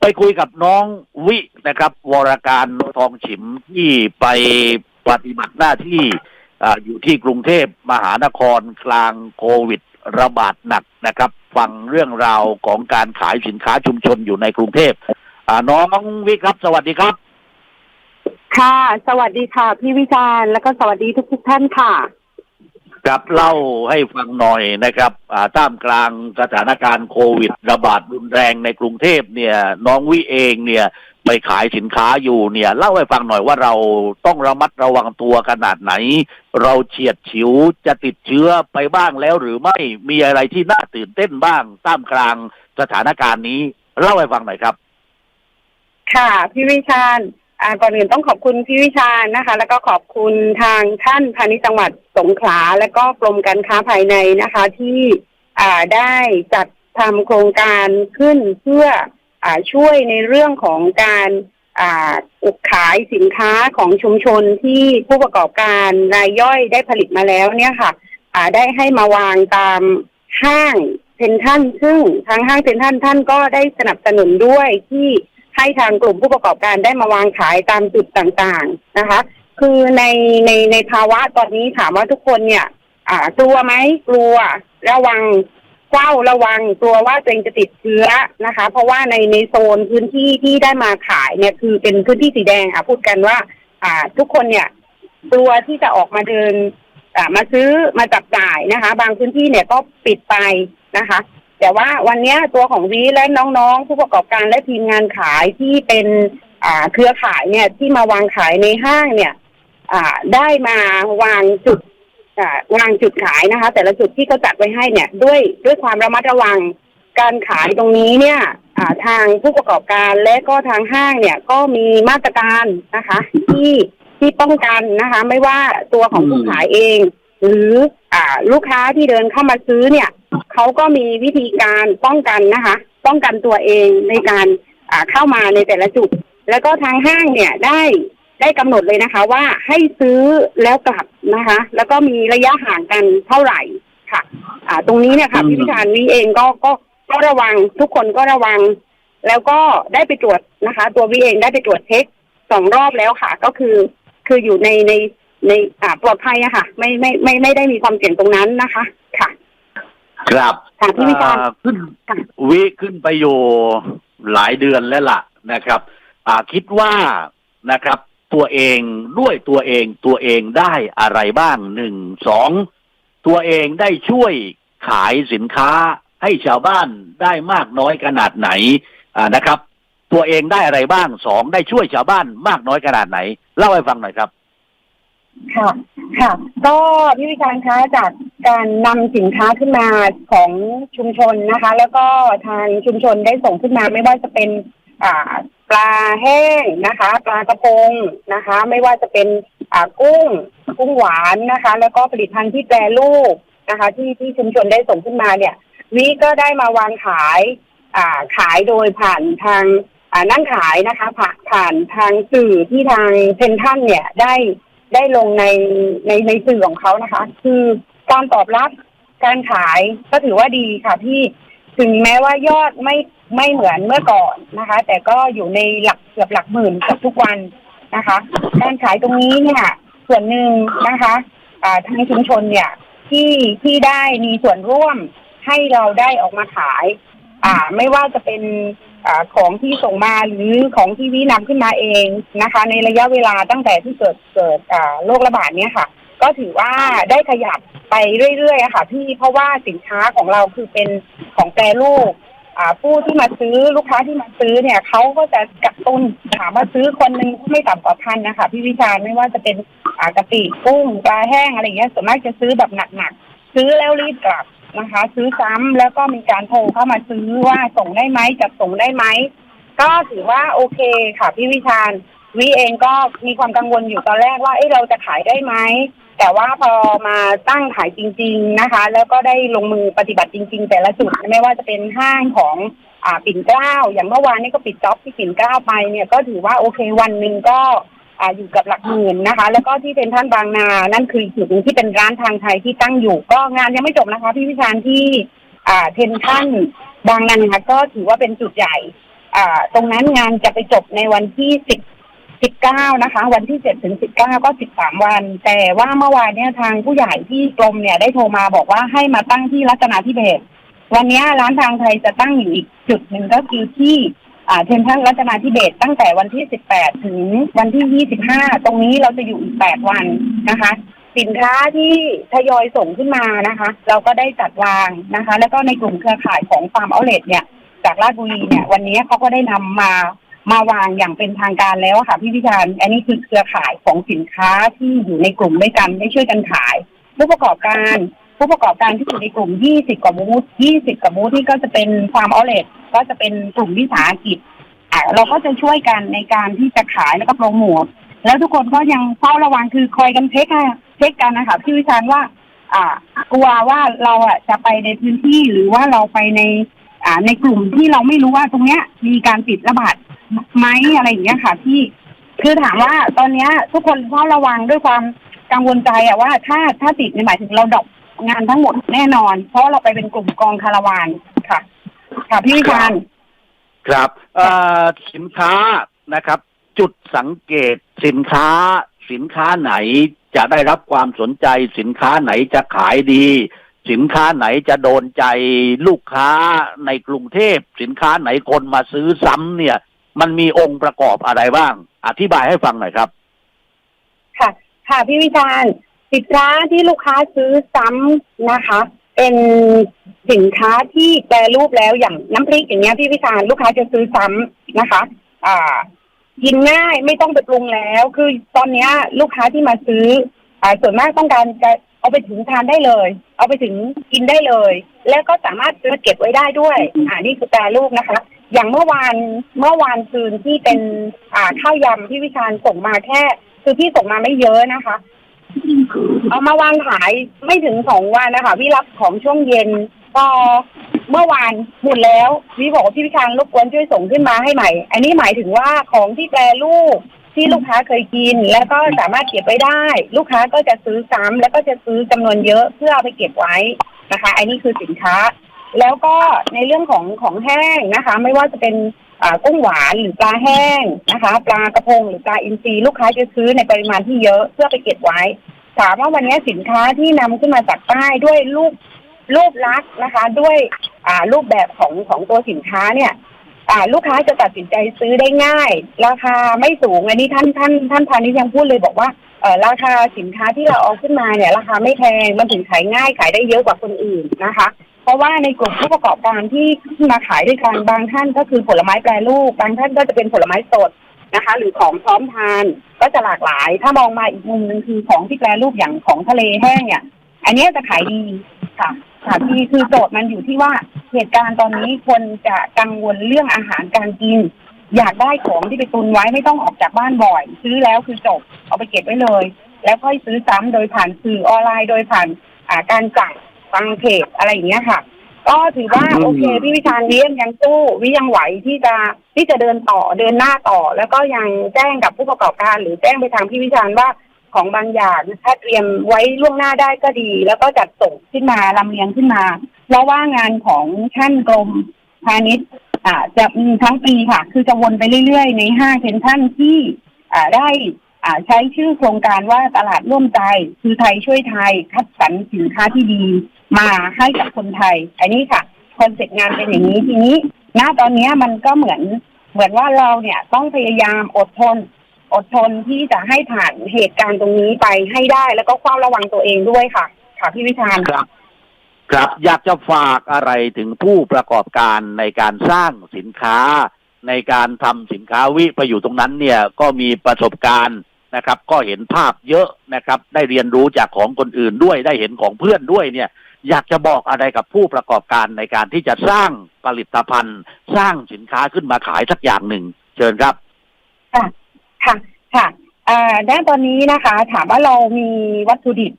ไปคุยกับน้องวินะครับ วรการทองฉิมที่ไปปฏิบัติหน้าที่ออยู่ที่กรุงเทพมหานครกลางโควิดระบาดหนักนะครับ ฟังเรื่องราวของการขายสินค้าชุมชนอยู่ในกรุงเทพอ่าน้องวิครับ สวัสดีครับ ค่ะ สวัสดีค่ะ พี่วิจารณ์แล้วก็สวัสดีทุกทุกท่านค่ะ ครับเล่าให้ฟังหน่อยนะครับอ่าท่ามกลางสถานการณ์โควิดระบาดรุนแรงในกรุงเทพเนี่ย น้องวิเองเนี่ยไปขายสินค้าอยู่เนี่ย เล่าให้ฟังหน่อยว่าเราต้องระมัดระวังตัวขนาดไหน เราเฉียดฉิวจะติดเชื้อไปบ้างแล้วหรือไม่มีอะไรที่น่าตื่นเต้นบ้างท่ามกลางสถานการณ์นี้ เล่าให้ฟังหน่อยครับ ค่ะพี่วิชาญ อ่าก่อนอื่นต้องขอบคุณพี่วิชานะคะ แล้วก็ขอบคุณทางท่านพาณิชย์จังหวัดสงขลาและก็กรมการค้าภายในนะคะ ที่อ่าได้จัดทำโครงการขึ้นเพื่ออ่าช่วยในเรื่องของการอ่าอุกขายสินค้าของชุมชนที่ผู้ประกอบการรายย่อยได้ผลิตมาแล้วเนี่ยค่ะอ่าได้ให้มาวางตามห้างเซ็นทรัลซึ่งทางห้างเซ็นทรัลท่านก็ได้สนับสนุนด้วยที่ ให้ทางกลุ่มผู้ประกอบการได้มาวางขายตามจุดต่างๆนะคะ คือในในในภาวะตอนนี้ถามว่าทุกคนเนี่ย อ่ากลัวไหมกลัวระวังเฝ้าระวังกลัวว่าตัวเองจะติดเชื้อนะคะ เพราะว่าในในโซนพื้นที่ที่ได้มาขายเนี่ยคือเป็นพื้นที่สีแดงอะพูดกันว่า อ่า ทุกคนเนี่ยกลัวที่จะออกมาเดินอ่ามาซื้อมาจับจ่ายนะคะ บางพื้นที่เนี่ยก็ปิดไปนะคะ แต่ว่าวันนี้ตัวของวีและน้องๆ ผู้ประกอบการและทีมงานขายที่เป็นอ่าเครือข่ายเนี่ยที่มาวางขายในห้างเนี่ยอ่าได้มาวางจุดอ่าวางจุดขายนะคะ แต่ละจุดที่เขาจัดไว้ให้เนี่ยด้วยด้วยความระมัดระวังการขายตรงนี้เนี่ยอ่าทางผู้ประกอบการและก็ทางห้างเนี่ยก็มีมาตรการนะคะ ที่ที่ป้องกันนะคะ ไม่ว่าตัวของผู้ขายเอง หรืออ่าลูกค้าที่เดินเข้ามาซื้อเนี่ย เขาก็มีวิธีการป้องกันนะคะ ป้องกันตัวเองในการอ่าเข้ามาในแต่ละจุด แล้วก็ทางห้างเนี่ยได้ได้กำหนดเลยนะคะ ว่าให้ซื้อแล้วกลับนะคะ แล้วก็มีระยะห่างกันเท่าไหร่ค่ะ อ่า ตรงนี้เนี่ยค่ะอืมพี่พิธานวิเองก็ก็ก็ระวังทุกคนก็ระวัง แล้วก็ได้ไปตรวจนะคะ ตัววิเองได้ไปตรวจเช็คสองรอบแล้วค่ะ ก็คือคืออยู่ในในในอ่าปลอดภัยอะค่ะ ไม่ไม่ไม่ไม่ได้มีความเสี่ยงตรงนั้นนะคะ ค่ะครับค่ะพี่วิจารณ์อ่าขึ้นค่ะวิขึ้นไปอยู่หลายเดือนแล้วล่ะนะครับอ่าคิดว่านะครับ ตัวเองด้วยตัวเองตัวเองได้อะไรบ้างหนึ่งสองตัวเองได้ช่วยขายสินค้าให้ชาวบ้านได้มากน้อยขนาดไหนอ่านะครับ ตัวเองได้อะไรบ้างสองได้ช่วยชาวบ้านมากน้อยขนาดไหน เล่าให้ฟังหน่อยครับ ค่ะ ค่ะ ก็พี่วิจารณ์คะจากการนำสินค้าขึ้นมาของชุมชนนะคะ แล้วก็ทางชุมชนได้ส่งขึ้นมาไม่ว่าจะเป็น อ่า ปลาแห้งนะคะ ปลากระพงนะคะ ไม่ว่าจะเป็นอ่ากุ้ง กุ้งหวานนะคะ แล้วก็ผลิตภัณฑ์ที่แปรรูปนะคะ ที่ที่ชุมชนได้ส่งขึ้นมาเนี่ย วิก็ได้มาวางขาย อ่าขายโดยผ่านทางอ่านั่งขายนะคะ ผ่านผ่านทางสื่อที่ทางเซนทรันเนี่ยได้ ได้ลงในในในสื่อของเขานะคะ คือการตอบรับการขายก็ถือว่าดีค่ะพี่ถึงแม้ว่ายอดไม่ไม่เหมือนเมื่อก่อนนะคะ แต่ก็อยู่ในหลักเกือบหลักหมื่นเกับทุกวันนะคะ การขายตรงนี้เนี่ยส่วนหนึ่งนะคะอ่าทางชุมชนเนี่ยที่ที่ได้มีส่วนร่วมให้เราได้ออกมาขาย อ่าไม่ว่าจะเป็นอาของที่ส่งมาหรือของที่วินำขึ้นมาเองนะคะ ในระยะเวลาตั้งแต่ที่เกิดเกิดอ่าโรคระบาดเนี้ยค่ะ ก็ถือว่าได้ขยับไปเรื่อยๆค่ะพี่เพราะว่าสินค้าของเราคือเป็นของแปรรูปอ่าผู้ที่มาซื้อลูกค้าที่มาซื้อเนี่ยเขาก็จะกักตุนถามว่าซื้อคนหนึ่งไม่ต่ำกว่าพันนะคะพี่วิชาไม่ว่าจะเป็นอ่ากะปิกุ้งปลาแห้งอะไรเงี้ยส่วนมากจะซื้อแบบหนักๆซื้อแล้วรีบกลับ นะคะ ซื้อซ้ำแล้วก็มีการโทรเข้ามาซื้อว่าส่งได้ไหมจัดส่งได้ไหมก็ถือว่าโอเคค่ะพี่วิชาญวิเองก็มีความกังวลอยู่ตอนแรกว่าเอ้เราจะขายได้ไหมแต่ว่าพอมาตั้งขายจริง ๆนะคะ แล้วก็ได้ลงมือปฏิบัติจริง ๆ แต่ละจุดไม่ว่าจะเป็นห้างของอ่าปิ่นเกล้าอย่างเมื่อวานนี้ก็ปิดจ็อบที่ปิ่นเกล้าไปเนี่ยก็ถือว่าโอเควันหนึ่งก็ อยู่กับหลักหมื่นนะคะ แล้วก็ที่เป็นท่านบางนา นั่นคืออีกจุดหนึ่งที่เป็นร้านทางไทยที่ตั้งอยู่ ก็งานยังไม่จบนะคะ พี่วิชาญที่อ่าเทนท่านบางนานคะก็ถือว่าเป็นจุดใหญ่อ่าตรงนั้นงานจะไปจบในวันที่สิบสิบเก้านะคะ วันที่เจ็ดถึงสิบเก้าก็สิบสามวัน แต่ว่าเมื่อวานเนี่ยทางผู้ใหญ่ที่กรมเนี่ยได้โทรมาบอกว่าให้มาตั้งที่รัตนาธิเบศวันนี้ร้านทางไทยจะตั้งอยู่อีกจุดหนึ่งก็คือที่ เทนทันรัตนาธิเบศตั้งแต่วันที่ 18 ถึงวันที่ 25 ตรงนี้เราจะอยู่อีก 8 วันนะคะ สินค้าที่ทยอยส่งขึ้นมานะคะ เราก็ได้จัดวางนะคะ แล้วก็ในกลุ่มเครือข่ายของฟาร์มเอาเลทเนี่ย จากราชบุรีเนี่ย วันนี้เขาก็ได้นำมามาวางอย่างเป็นทางการแล้วค่ะพี่พิชานอันนี้คือเครือข่ายของสินค้าที่อยู่ในกลุ่มด้วยกันได้ช่วยกันขายผู้ประกอบการ ผู้ประกอบการที่อยู่ในกลุ่ม 20 กว่าบูธ20 กว่าบูธที่ก็จะเป็นฟาร์มเอเลทก็จะเป็นกลุ่มวิสาหกิจอะเราก็จะช่วยกันในการที่จะขายแล้วก็โปรโมทแล้วทุกคนก็ยังเฝ้าระวังคือคอยกันเช็คอะเช็คกันนะคะพี่วิชานว่า อ่ากลัวว่าเราอะจะไปในพื้นที่หรือว่าเราไปในอ่าในกลุ่มที่เราไม่รู้ว่าตรงเนี้ย มีการติดระบาดไหมอะไรอย่างเงี้ยค่ะพี่คือถามว่าตอนเนี้ยทุกคนเฝ้าระวังด้วยความกังวลใจอะว่าถ้าถ้าติดในหมายถึงเราดอก งานทั้งหมดแน่นอน เพราะเราไปเป็นกลุ่มกองคาราวานค่ะ ค่ะพี่วิชานครับเอ่อสินค้านะครับ จุดสังเกตสินค้า สินค้าไหนจะได้รับความสนใจ สินค้าไหนจะขายดี สินค้าไหนจะโดนใจลูกค้าในกรุงเทพ สินค้าไหนคนมาซื้อซ้ำเนี่ย มันมีองค์ประกอบอะไรบ้าง อธิบายให้ฟังหน่อยครับ ค่ะ ค่ะพี่วิจารณ์ สินค้าที่ลูกค้าซื้อซ้ำนะคะ เป็นสินค้าที่แปรรูปแล้วอย่างน้ำพริกอย่างเงี้ยพี่วิจาลูกค้าจะซื้อซ้ำนะคะ อ่ากินง่ายไม่ต้องไปปรุงแล้ว คือตอนเนี้ย ลูกค้าที่มาซื้อ อ่าส่วนมากต้องการจะเอาไปถึงทานได้เลย เอาไปถึงกินได้เลย แล้วก็สามารถซื้อเก็บไว้ได้ด้วย อ่านี่คือแปรรูปนะคะ อย่างเมื่อวานเมื่อวานคืนที่เป็นอ่าข้าวยำที่วิชาญส่งมาแค่ คือพี่ส่งมาไม่เยอะนะคะ เอามาวางขายไม่ถึงสองวันนะคะพี่รับของช่วงเย็นพอเมื่อวานหมดแล้วพี่บอกว่าพี่วิชาญรบกวนช่วยส่งขึ้นมาให้ใหม่ อันนี้หมายถึงว่าของที่แปรรูปที่ลูกค้าเคยกิน แล้วก็สามารถเก็บไว้ได้ ลูกค้าก็จะซื้อซ้ำแล้วก็จะซื้อจำนวนเยอะเพื่อเอาไปเก็บไว้นะคะ อันนี้คือสินค้า แล้วก็ในเรื่องของของแห้งนะคะ ไม่ว่าจะเป็น กุ้งหวานหรือปลาแห้งนะคะ ปลากระพงหรือปลาอินทรีลูกค้าจะซื้อในปริมาณที่เยอะเพื่อไปเก็บไว้ ถามว่าวันนี้สินค้าที่นำขึ้นมาจากใต้ด้วยรูปรูปลักษณ์นะคะ ด้วยอ่ารูปแบบของของตัวสินค้าเนี่ยอ่าลูกค้าจะตัดสินใจซื้อได้ง่าย ราคาไม่สูงอันนี้ท่านท่านท่านพาณิชย์ยังพูดเลยบอกว่าเออราคาสินค้าที่เราเอาขึ้นมาเนี่ย ราคาไม่แพงมันถึงขายง่ายขายได้เยอะกว่าคนอื่นนะคะ ราะว่าในกลุ่มผู้ประกอบการที่มาขายด้วยกันบางท่านก็คือผลไม้แปรรูปบางท่านก็จะเป็นผลไม้สดนะคะ หรือของพร้อมทานก็จะหลากหลาย ถ้ามองมาอีกมุมหนึ่งคือของที่แปรรูปอย่างของทะเลแห้งเนี่ย อันนี้จะขายดีค่ะค่ะที่คือโจทย์มันอยู่ที่ว่าเหตุการณ์ตอนนี้คนจะกังวลเรื่องอาหารการกิน อยากได้ของที่ไปตุนไว้ไม่ต้องออกจากบ้านบ่อย ซื้อแล้วคือจบเอาไปเก็บไว้เลย แล้วค่อยซื้อซ้ำโดยผ่านสื่อออนไลน์โดยผ่านอ่าการ สั่งฟังเพจอะไรอย่างเงี้ยค่ะ ก็ถือว่าอืมโอเคพี่วิชาญวิยังยังสู้วิยังไหวที่จะที่จะเดินต่อเดินหน้าต่อ แล้วก็ยังแจ้งกับผู้ประกอบการ หรือแจ้งไปทางพี่วิชาญว่าของบางอย่างถ้าเตรียมไว้ล่วงหน้าได้ก็ดี แล้วก็จัดส่งขึ้นมาลำเลียงขึ้นมา เพราะว่างานของท่านกรมพาณิชย์อ่าจะมีทั้งปีค่ะ คือจะวนไปเรื่อยๆ ในห้างเซ็นทรัลที่อ่าได้อ่าใช้ชื่อโครงการว่าตลาดร่วมใจ คือไทยช่วยไทย คัดสรรสินค้าที่ดี มาให้กับคนไทย อันนี้ค่ะคอนเซ็ปต์งานเป็นอย่างนี้ทีนี้ณตอนนี้มันก็เหมือนเหมือนว่าเราเนี่ยต้องพยายามอดทน อดทนที่จะให้ผ่านเหตุการณ์ตรงนี้ไปให้ได้ แล้วก็เฝ้าระวังตัวเองด้วยค่ะ ค่ะพี่วิชาญครับ ครับอยากจะฝากอะไรถึงผู้ประกอบการในการสร้างสินค้า ในการทำสินค้าวิไปอยู่ตรงนั้นเนี่ยก็มีประสบการณ์ นะครับ ก็เห็นภาพเยอะนะครับ ได้เรียนรู้จากของคนอื่นด้วยได้เห็นของเพื่อนด้วยเนี่ย อยากจะบอกอะไรกับผู้ประกอบการในการที่จะสร้างผลิตภัณฑ์ สร้างสินค้าขึ้นมาขายสักอย่างหนึ่ง เชิญครับ ค่ะ ค่ะ ค่ะอ่าด้านตอนนี้นะคะ ถามว่าเรามีวัตถุดิบ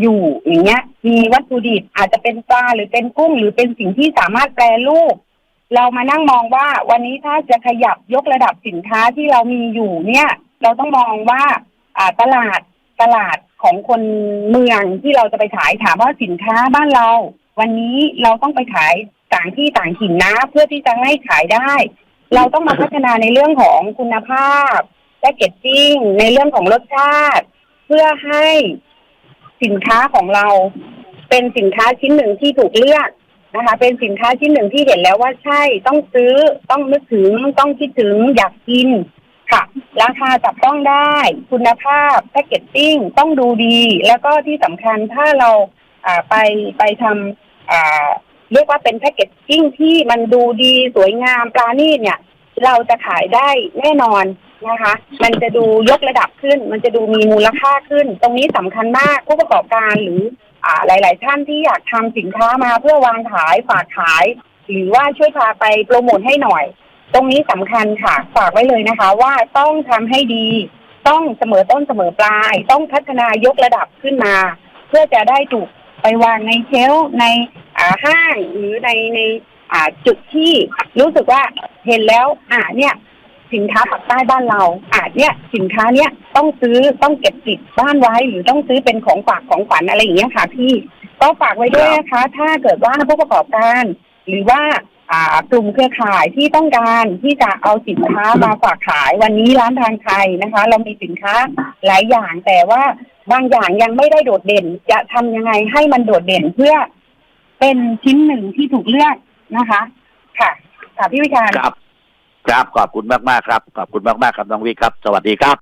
อยู่อย่างเงี้ย มีวัตถุดิบอาจจะเป็นปลาหรือเป็นกุ้งหรือเป็นสิ่งที่สามารถแปรรูป เรามานั่งมองว่าวันนี้ถ้าจะขยับยกระดับสินค้าที่เรามีอยู่เนี่ย เราต้องมองว่าอ่าตลาดตลาดของคนเมืองที่เราจะไปขายถามว่าสินค้าบ้านเรา วันนี้เราต้องไปขายต่างที่ต่างถิ่นนะ เพื่อที่จะให้ขายได้ เราต้องมาพัฒนาในเรื่องของคุณภาพแพคเกจจิ้งในเรื่องของรสชาติ เพื่อให้สินค้าของเราเป็นสินค้าชิ้นหนึ่งที่ถูกเลือก นะคะ เป็นสินค้าชิ้นหนึ่งที่เห็นแล้วว่าใช่ต้องซื้อต้องนึกถึงต้องคิดถึงอยากกินค่ะ ราคาจับต้องได้ คุณภาพแพคเกจจิ้งต้องดูดี แล้วก็ที่สำคัญถ้าเราไปไปทำเรียกว่าเป็นแพคเกจจิ้งที่มันดูดีสวยงามปราณีตเนี่ย เราจะขายได้แน่นอน นะคะ มันจะดูยกระดับขึ้น มันจะดูมีมูลค่าขึ้น ตรงนี้สำคัญมากผู้ประกอบการหรืออ่าหลาย ๆ ท่านที่อยากทำสินค้ามาเพื่อวางขายฝากขาย หรือว่าช่วยพาไปโปรโมทให้หน่อย ตรงนี้สำคัญค่ะฝากไว้เลยนะคะ ว่าต้องทำให้ดี ต้องเสมอต้นเสมอปลาย ต้องพัฒนายกระดับขึ้นมา เพื่อจะได้ถูกไปวางในเชลในอ่าห้างหรือในในอ่าจุดที่รู้สึกว่าเห็นแล้วอ่าเนี่ย สินค้าปักใต้บ้านเราอ่าเนี่ยสินค้าเนี้ยต้องซื้อต้องเก็บติดบ้านไว้หรือต้องซื้อเป็นของฝากของขวัญอะไรอย่างเงี้ยค่ะพี่ก็ฝากไว้ด้วยนะคะ ถ้าเกิดว่าผู้ประกอบการ หรือว่าอ่ากลุ่มเครือข่ายที่ต้องการที่จะเอาสินค้ามาฝากขายวันนี้ร้านทางไทยนะคะ เรามีสินค้าหลายอย่างแต่ว่าบางอย่างยังไม่ได้โดดเด่น จะทำยังไงให้มันโดดเด่นเพื่อเป็นชิ้นหนึ่งที่ถูกเลือกนะคะ ค่ะค่ะพี่วิชาครับ ครับขอบคุณมากมากครับขอบคุณมากมากครับน้องวิครับ สวัสดีครับ